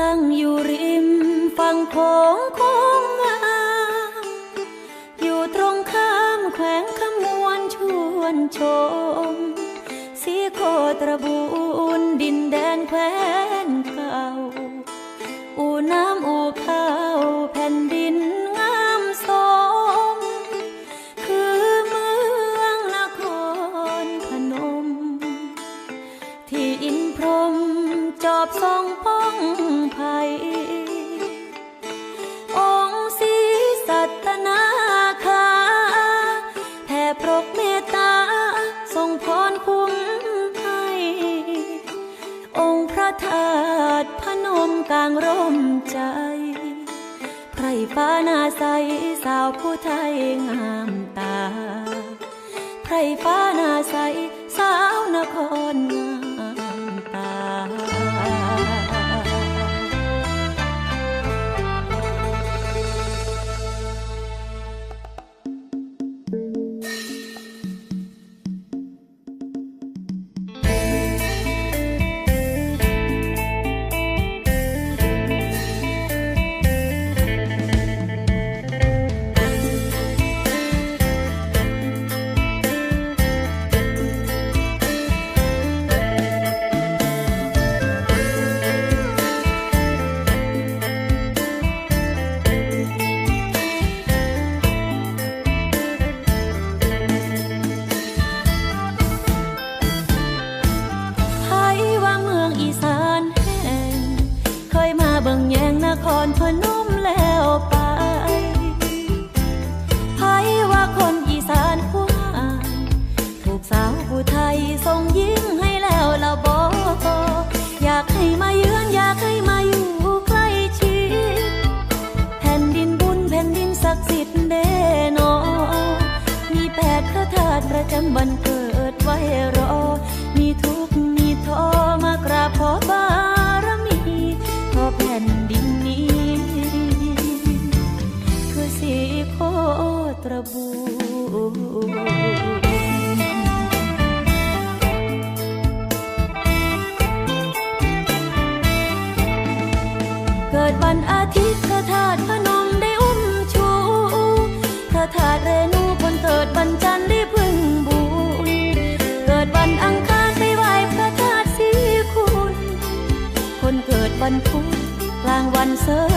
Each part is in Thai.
ตั้งอยู่ริมฝั่งโขงโค้งงามอยู่ตรงข้ามแขวงขมวนชวนชม สีโคตรบูนดินแดนแคว ฟ้าหน้าใสสาวผู้ไทยงามตา ไพรฟ้าหน้าใสสาวนครงาม จำบันเกิดไว้รอ มีทุกมีท้อมากราบขอบารมีขอแผ่นดินนี้คือสีโคตรบูเกิดวันอาทิตย์พระธาตุพ so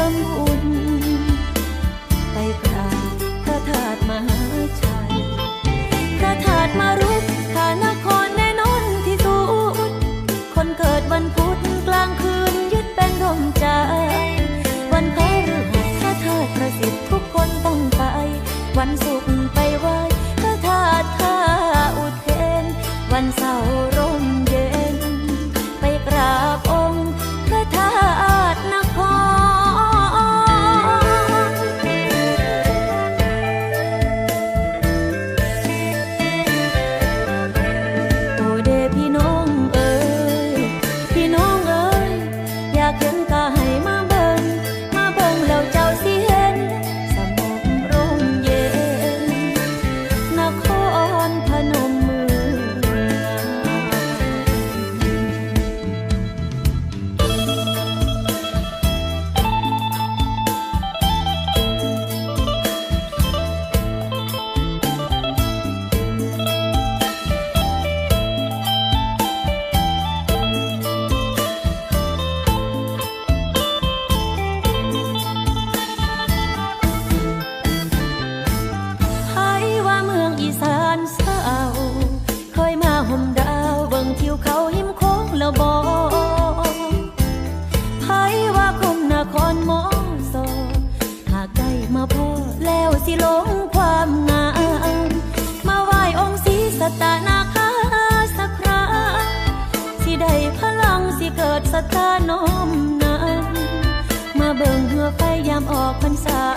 อกพรรษา